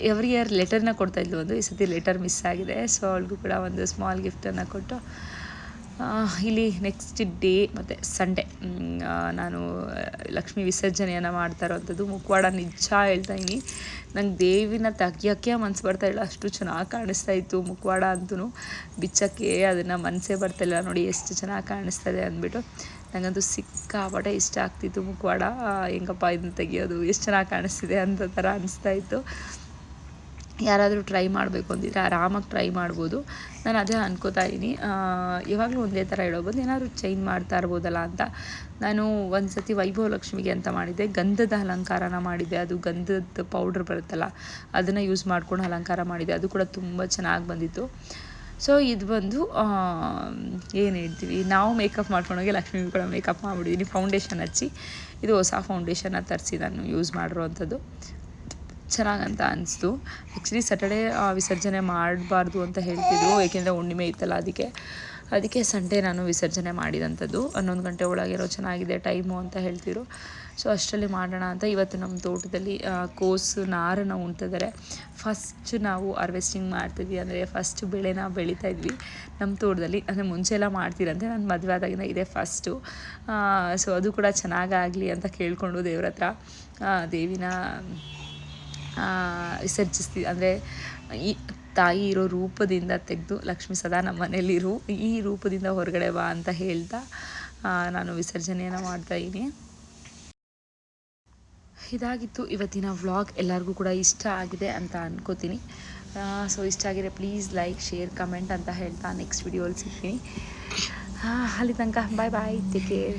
[SPEAKER 1] ಎವ್ರಿ ಇಯರ್ ಲೆಟರ್ನ ಕೊಡ್ತಾಯಿದ್ಲು ಒಂದು. ಈ ಸತಿ ಲೆಟರ್ ಮಿಸ್ ಆಗಿದೆ. ಸೊ ಅವಳಿಗೂ ಕೂಡ ಒಂದು ಸ್ಮಾಲ್ ಗಿಫ್ಟನ್ನು ಕೊಟ್ಟು ಇಲ್ಲಿ ನೆಕ್ಸ್ಟ್ ಡೇ ಮತ್ತು ಸಂಡೇ ನಾನು ಲಕ್ಷ್ಮಿ ವಿಸರ್ಜನೆಯನ್ನು ಮಾಡ್ತಾ ಇರೋವಂಥದ್ದು ಮುಖವಾಡ ನಿಜ ಹೇಳ್ತಾ ಇದ್ದೀನಿ ನಂಗೆ ದೇವಿನ ತೆಗಿಯೋಕ್ಕೆ ಮನ್ಸು ಬರ್ತಾ ಇಲ್ಲ. ಅಷ್ಟು ಚೆನ್ನಾಗಿ ಕಾಣಿಸ್ತಾ ಇತ್ತು ಮುಖವಾಡ ಅಂತೂ ಬಿಚ್ಚಕ್ಕೆ ಅದನ್ನು ಮನಸ್ಸೇ ಬರ್ತಾಯಿಲ್ಲ ನೋಡಿ ಎಷ್ಟು ಚೆನ್ನಾಗಿ ಕಾಣಿಸ್ತಾ ಇದೆ ಅಂದ್ಬಿಟ್ಟು. ನನಗಂತೂ ಸಿಕ್ಕಾಪಟ್ಟೆ ಇಷ್ಟ ಆಗ್ತಿತ್ತು ಮುಖವಾಡ ಹೆಂಗಪ್ಪ ಇದನ್ನು ತೆಗಿಯೋದು? ಎಷ್ಟು ಚೆನ್ನಾಗಿ ಕಾಣಿಸ್ತಿದೆ ಅಂತ ಥರ ಅನಿಸ್ತಾ ಇತ್ತು. ಯಾರಾದರೂ ಟ್ರೈ ಮಾಡಬೇಕು ಅಂದಿದ್ರೆ ಆರಾಮಾಗಿ ಟ್ರೈ ಮಾಡ್ಬೋದು. ನಾನು ಅದೇ ಅನ್ಕೋತಾ ಇದ್ದೀನಿ ಇವಾಗಲೂ ಒಂದೇ ಥರ ಇಡೋಬೋದು ಏನಾದರೂ ಚೇಂಜ್ ಮಾಡ್ತಾ ಇರ್ಬೋದಲ್ಲ ಅಂತ. ನಾನು ಒಂದು ಸತಿ ವೈಭವ ಲಕ್ಷ್ಮಿಗೆ ಅಂತ ಮಾಡಿದ್ದೆ. ಗಂಧದ ಅಲಂಕಾರನ ಮಾಡಿದ್ದೆ. ಅದು ಗಂಧದ ಪೌಡ್ರ್ ಬರುತ್ತಲ್ಲ, ಅದನ್ನು ಯೂಸ್ ಮಾಡ್ಕೊಂಡು ಅಲಂಕಾರ ಮಾಡಿದೆ ಅದು ಕೂಡ ತುಂಬ ಚೆನ್ನಾಗಿ ಬಂದಿತ್ತು. ಸೊ ಇದು ಬಂದು ಏನು ಹೇಳ್ತೀವಿ, ನಾವು ಮೇಕಪ್ ಮಾಡ್ಕೊಂಡೋಗಿ ಲಕ್ಷ್ಮಿ ಕೂಡ ಮೇಕಪ್ ಮಾಡಿಬಿಟ್ಟಿದ್ದೀನಿ ಫೌಂಡೇಶನ್ ಹಚ್ಚಿ. ಇದು ಹೊಸ ಫೌಂಡೇಶನ್ನ ತರಿಸಿ ನಾನು ಯೂಸ್ ಮಾಡಿರೋವಂಥದ್ದು. ಚೆನ್ನಾಗಂತ ಅನಿಸ್ತು. ಆ್ಯಕ್ಚುಲಿ ಸ್ಯಾಟರ್ಡೇ ವಿಸರ್ಜನೆ ಮಾಡಬಾರ್ದು ಅಂತ ಹೇಳ್ತಿದ್ರು. ಏಕೆಂದರೆ ಹುಣ್ಣಿಮೆ ಇತ್ತಲ್ಲ ಅದಕ್ಕೆ. ಅದಕ್ಕೆ ಸಂಡೇ ನಾನು ವಿಸರ್ಜನೆ ಮಾಡಿದಂಥದ್ದು. ಹನ್ನೊಂದು ಗಂಟೆ ಒಳಗಿರೋ ಚೆನ್ನಾಗಿದೆ ಟೈಮು ಅಂತ ಹೇಳ್ತಿದ್ರು. ಸೊ ಅಷ್ಟರಲ್ಲಿ ಮಾಡೋಣ ಅಂತ ಇವತ್ತು ನಮ್ಮ ತೋಟದಲ್ಲಿ ಕೋಸು, ನಾರನ್ನು ಉಣ್ತಿದ್ದಾರೆ. ಫಸ್ಟ್ ನಾವು ಹಾರ್ವೆಸ್ಟಿಂಗ್ ಮಾಡ್ತಿದ್ವಿ. ಅಂದರೆ ಫಸ್ಟ್ ಬೆಳೆನ ಬೆಳೀತಾ ಇದ್ವಿ ನಮ್ಮ ತೋಟದಲ್ಲಿ. ಅಂದರೆ ಮುಂಚೆ ಎಲ್ಲ ಮಾಡ್ತೀರಂತೆ ನಾನು ಮದುವೆ ಆದಾಗಿಂದ ಇದೇ ಫಸ್ಟು ಸೊ ಅದು ಕೂಡ ಚೆನ್ನಾಗಾಗಲಿ ಅಂತ ಕೇಳಿಕೊಂಡು ದೇವ್ರ ಹತ್ರ. ದೇವಿನ ವಿಸರ್ಜಿಸ್ತಿ ಅಂದರೆ ಈ ತಾಯಿ ಇರೋ ರೂಪದಿಂದ ತೆಗೆದು ಲಕ್ಷ್ಮಿ ಸದಾ ನಮ್ಮ ಮನೇಲಿರು ಈ ರೂಪದಿಂದ ಹೊರಗಡೆ ಬಾ ಅಂತ ಹೇಳ್ತಾ ನಾನು ವಿಸರ್ಜನೆಯನ್ನು ಮಾಡ್ತಾ ಇದ್ದೀನಿ. ಇದಾಗಿತ್ತು ಇವತ್ತಿನ ವ್ಲಾಗ್. ಎಲ್ಲರಿಗೂ ಕೂಡ ಇಷ್ಟ ಆಗಿದೆ ಅಂತ ಅನ್ಕೋತೀನಿ. ಸೊ ಇಷ್ಟ ಆಗಿದೆ ಪ್ಲೀಸ್ ಲೈಕ್ ಶೇರ್ ಕಮೆಂಟ್ ಅಂತ ಹೇಳ್ತಾ ನೆಕ್ಸ್ಟ್ ವಿಡಿಯೋಲಿ ಸಿಗ್ತೀನಿ. ಅಲ್ಲಿ ತನಕ ಬಾಯ್ ಬಾಯ್ ಟೇಕ್ ಕೇರ್